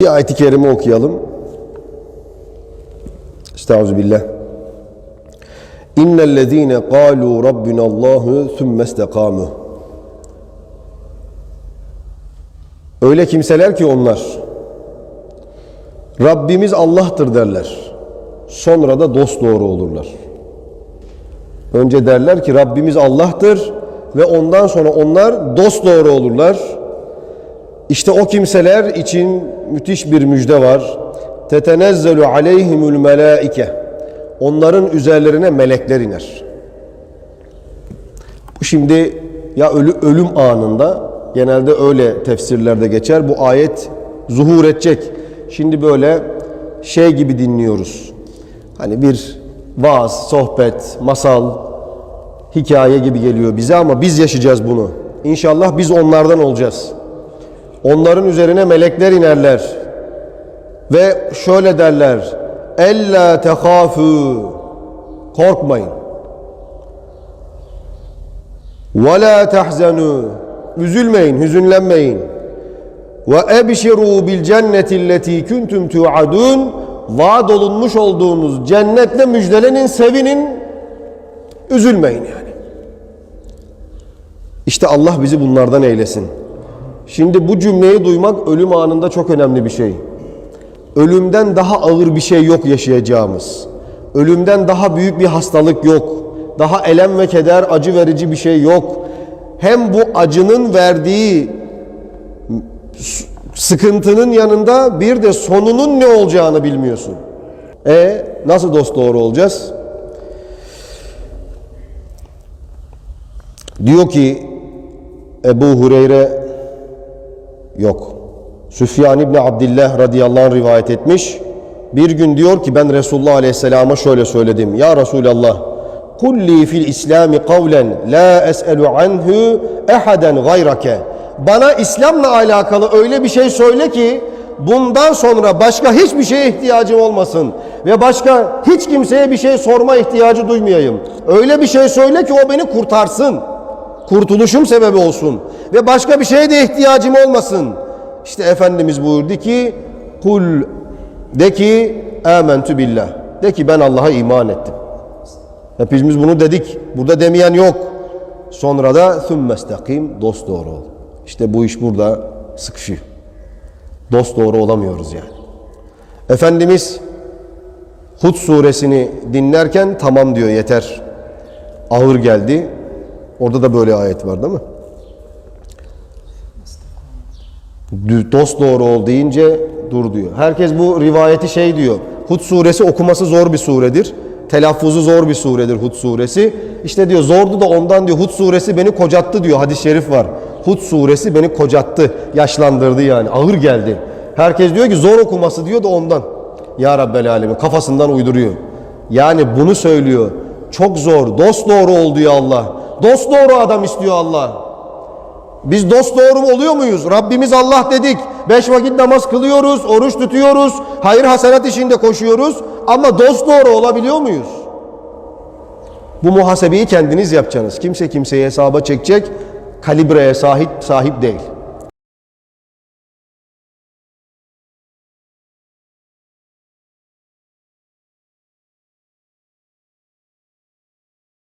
Bir ayet-i kerime okuyalım. Estağfirullah. İnnellezîne kâlû rabbinallâhu thumme istekâmû. Öyle kimseler ki onlar Rabbimiz Allah'tır derler. Sonra da dost doğru olurlar. Önce derler ki Rabbimiz Allah'tır ve ondan sonra onlar dost doğru olurlar. İşte o kimseler için müthiş bir müjde var. Tetenezzelu aleyhimul melaike. Onların üzerlerine melekler iner. Bu şimdi ya ölü, ölüm anında genelde öyle tefsirlerde geçer. Bu ayet zuhur edecek. Şimdi böyle şey gibi dinliyoruz. Hani bir vaaz, sohbet, masal, hikaye gibi geliyor bize ama biz yaşayacağız bunu. İnşallah biz onlardan olacağız. Onların üzerine melekler inerler. Ve şöyle derler. Ella tehafu. Korkmayın. Ve la tahzanu. Üzülmeyin, hüzünlenmeyin. Ve ebşiru bil cenneti allati kuntum tuadun. Vaad olunmuş olduğunuz cennetle müjdelenin, sevinin. Üzülmeyin yani. İşte Allah bizi bunlardan eylesin. Şimdi bu cümleyi duymak ölüm anında çok önemli bir şey. Ölümden daha ağır bir şey yok yaşayacağımız. Ölümden daha büyük bir hastalık yok. Daha elem ve keder, acı verici bir şey yok. Hem bu acının verdiği sıkıntının yanında bir de sonunun ne olacağını bilmiyorsun. E nasıl dost doğru olacağız? Diyor ki Ebu Hureyre yok. Süfyan İbni Abdillah radıyallahu anh rivayet etmiş. Bir gün diyor ki ben Resulullah aleyhisselama şöyle söyledim. Ya Resulallah kulli fil İslami kavlen la es'elu anhu ehaden gayrake. Bana İslam'la alakalı öyle bir şey söyle ki bundan sonra başka hiçbir şeye ihtiyacım olmasın ve başka hiç kimseye bir şey sorma ihtiyacı duymayayım. Öyle bir şey söyle ki o beni kurtarsın. Kurtuluşum sebebi olsun ve başka bir şeye de ihtiyacım olmasın. İşte Efendimiz buyurdu ki kul de ki amentü billah. De ki ben Allah'a iman ettim. Hepimiz bunu dedik. Burada demeyen yok. Sonra da sümmestakim dost doğru ol. İşte bu iş burada sıkışıyor. Dost doğru olamıyoruz yani. Efendimiz Hud suresini dinlerken tamam diyor yeter. Ağır geldi. Orada da böyle ayet var değil mi? Dost doğru ol deyince dur diyor. Herkes bu rivayeti şey diyor. Hud suresi okuması zor bir suredir. Telaffuzu zor bir suredir Hud suresi. İşte diyor zordu da ondan diyor Hud suresi beni kocattı diyor. Hadis-i şerif var. Hud suresi beni kocattı, yaşlandırdı yani. Ağır geldi. Herkes diyor ki zor okuması diyor da ondan. Ya Rabbel Alemin kafasından uyduruyor. Yani bunu söylüyor. Çok zor. Dost doğru ol diyor Allah. Dost doğru adam istiyor Allah. Biz dost doğru oluyor muyuz? Rabbimiz Allah dedik. Beş vakit namaz kılıyoruz, oruç tutuyoruz, hayır hasenat işinde koşuyoruz. Ama dost doğru olabiliyor muyuz? Bu muhasebeyi kendiniz yapacaksınız. Kimse kimseye hesaba çekecek kalibreye sahip sahip değil.